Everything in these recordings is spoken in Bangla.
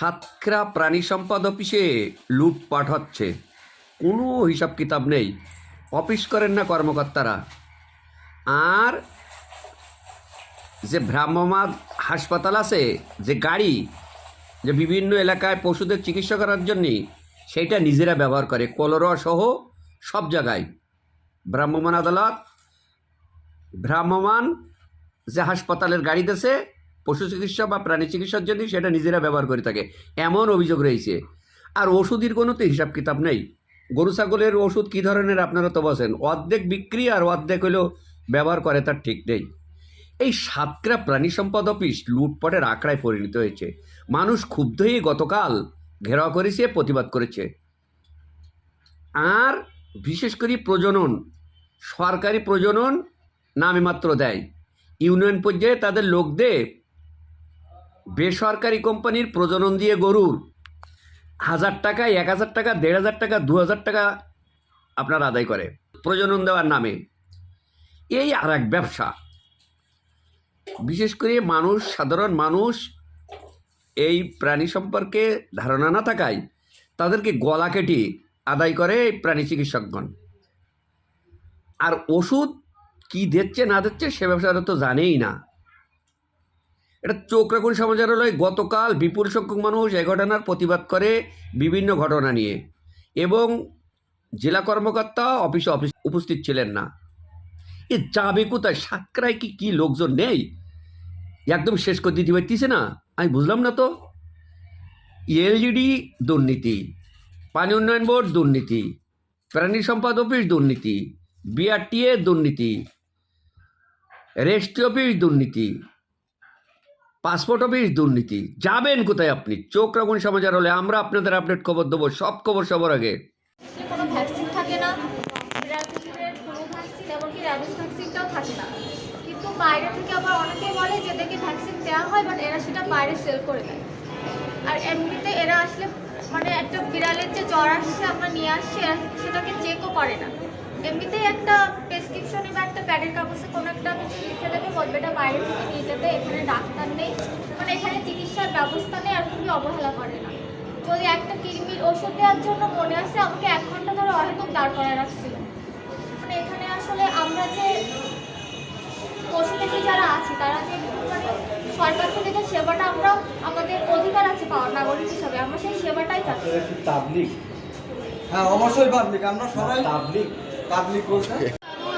সাতক্ষীরা প্রাণী সম্পদ অফিসে লুটপাট হচ্ছে। কোনো হিসাব কিতাব নেই। অফিস করেন না কর্মকর্তারা। আর যে ভ্রাম্যমাণ হাসপাতাল আছে, যে গাড়ি, যে বিভিন্ন এলাকায় পশুদের চিকিৎসা করার জন্যে সেইটা নিজেরা ব্যবহার করে। কলরা সহ সব জায়গায়। ভ্রাম্যমান আদালত, ভ্রাম্যমাণ যে হাসপাতালের গাড়ি দেশে পশু চিকিৎসা বা প্রাণী চিকিৎসার জন্য সেটা নিজেরা ব্যবহার করে থাকে, এমন অভিযোগ রয়েছে। আর ওষুধের কোনো তো হিসাব কিতাব নেই। গরু, ছাগলের ওষুধ কী ধরনের আপনারা তো বসেন অর্ধেক বিক্রি আর অর্ধেক হলেও ব্যবহার করে, তার ঠিক নেই। এই সাতক্ষীরা প্রাণী সম্পদ অফিস লুটপাটের আঁকড়ায় পরিণত হয়েছে। মানুষ ক্ষুব্ধ হয়ে গতকাল ঘেরাও করেছে, প্রতিবাদ করেছে। আর বিশেষ করে প্রজনন, সরকারি প্রজনন নামে মাত্র দেয়। ইউনিয়ন পর্যায়ে তাদের লোক লোকদের বেসরকারি কোম্পানির প্রজনন দিয়ে গরুর হাজার টাকা এক হাজার টাকা, দেড় হাজার টাকা, দু হাজার টাকা আপনার আদায় করে। প্রজনন দেওয়ার নামে। এই আর এক ব্যবসা। বিশেষ করে মানুষ, সাধারণ মানুষ এই প্রাণী সম্পর্কে ধারণা না থাকায় তাদেরকে গলা কেটে আদায় করে এই প্রাণী চিকিৎসকগণ। আর ওষুধ কি দিচ্ছে না দিচ্ছে সে ব্যবসাটা তো জানেই না। এটা চোখ রাখুন সমাচারালয় গতকাল বিপুল সংখ্যক মানুষ এ ঘটনার প্রতিবাদ করে বিভিন্ন ঘটনা নিয়ে। এবং জেলা কর্মকর্তা অফিসে অফিস উপস্থিত ছিলেন না। এ যাবে কোথায়? সাতক্ষীরায় কি, কী লোকজন নেই? একদম শেষ করে দিতে পারতিছে না? আমি বুঝলাম না তো। এলজিডি দুর্নীতি, পানি উন্নয়ন বোর্ড দুর্নীতি, প্রাণী সম্পদ অফিস দুর্নীতি, বিআরটিএ দুর্নীতি, রেস্ট্রি অফিস দুর্নীতি পাসপোর্ট অফিস দুর্নীতি। যাবেন কোথায় আপনি? চোখ রাখুন সমাচার হলে, আমরা আপনাদের আপডেট খবর দেবো। সব খবর সবার আগে। কোনো ভ্যাকসিন থাকে না। কিন্তু বাইরে থেকে আবার অনেকে বলে যে এদেরকে ভ্যাকসিন দেওয়া হয় বাট এরা সেটা বাইরে সেল করে দেয়। আর এমনিতে এরা আসলে মানে একটা বিড়ালের যে জ্বর আসছে, আমরা নিয়ে আসছি সেটাকে চেকও করে না। এমনিতেই একটা প্রেসক্রিপশনে বা একটা প্যাডের কাগজে কোনো একটা কিছু এটা বাইরে থেকে নিয়ে যেতে এখানে ডাক্তার নেই। মানে এখানে চিকিৎসার ব্যবস্থা নেই আর খুবই অবহেলা করে না। যদি একটা কৃমির ওষুধ দেওয়ার জন্য মনে আসে আমাকে এক ঘণ্টা ধরে অহেতুক দাঁড় করায় রাখছিল। মানে এখানে আসলে আমরা যে পশু থেকে যারা আছি তারা যে মানে সরকার থেকে যে সেবাটা আমরা আমাদের অধিকার আছে পাওয়ার নাগরিক হিসাবে আমরা সেই সেবাটাই তাবলিক হ্যাঁ অবশ্যই পাবলিক আমরা সবাই তাবলিক পাবলিক বলতে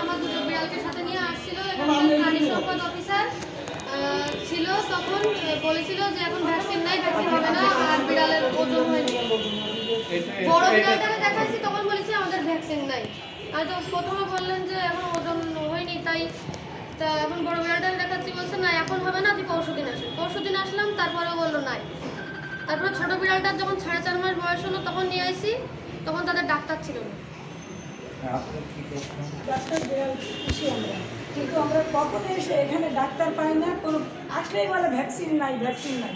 আমার দুটো বিড়ালকে সাথে নিয়ে আসছিল এবং প্রাণী সম্পদ অফিসার আহ, ছিল তখন আহ, বলেছিল যে এখন ভ্যাকসিন নাই ভ্যাকসিন হবে না আর বিড়ালের ওজন হয়নি। বড় বিড়ালটাকে দেখাচ্ছি তখন বলেছি আমাদের ভ্যাকসিন নাই। আর তো প্রথমে বললেন যে এখন ওজন হয়নি তাই তা এখন বড় বিড়ালটাকে দেখাচ্ছি বলছে না এখন হবে না তুই পরশু দিন আসেন পরশু দিন আসলাম তারপরে বলল নাই। তারপরে ছোট বিড়ালটার যখন সাড়ে চার মাস বয়স হলো তখন নিয়ে আসি তখন তাদের ডাক্তার ছিল না। কিন্তু আমরা কখনো এসে এখানে ডাক্তার পাই না, কোনো আসলেই বলে ভ্যাকসিন নাই ভ্যাকসিন নাই।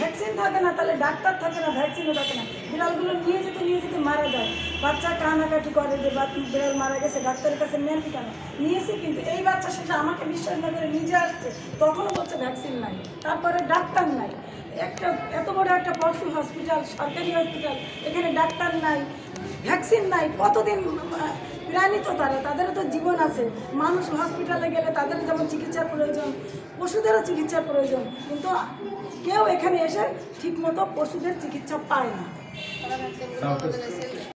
ভ্যাকসিন থাকে না, তাহলে ডাক্তার থাকে না ভ্যাকসিনও থাকে না। বিড়ালগুলো নিয়ে যেতে নিয়ে যেতে মারা যায়। বাচ্চা কানাকাটি করে যে বিড়াল মারা গেছে, ডাক্তারের কাছে নেন কেন? নিয়েছি, কিন্তু এই বাচ্চা সেটা আমাকে বিশ্বাস না করে নিজে আসছে। তখনও বলছে ভ্যাকসিন নাই। তারপরে ডাক্তার নাই। একটা, এত বড় একটা পশু হসপিটাল সরকারি হসপিটাল এখানে ডাক্তার নাই ভ্যাকসিন নাই। কতদিন আহ, প্রাণী তো তারা তাদেরও তো জীবন আছে। মানুষ হসপিটালে গেলে তাদের যেমন চিকিৎসার প্রয়োজন পশুদেরও চিকিৎসার প্রয়োজন কিন্তু কেউ এখানে এসে ঠিকমতো পশুদের চিকিৎসা পায় না।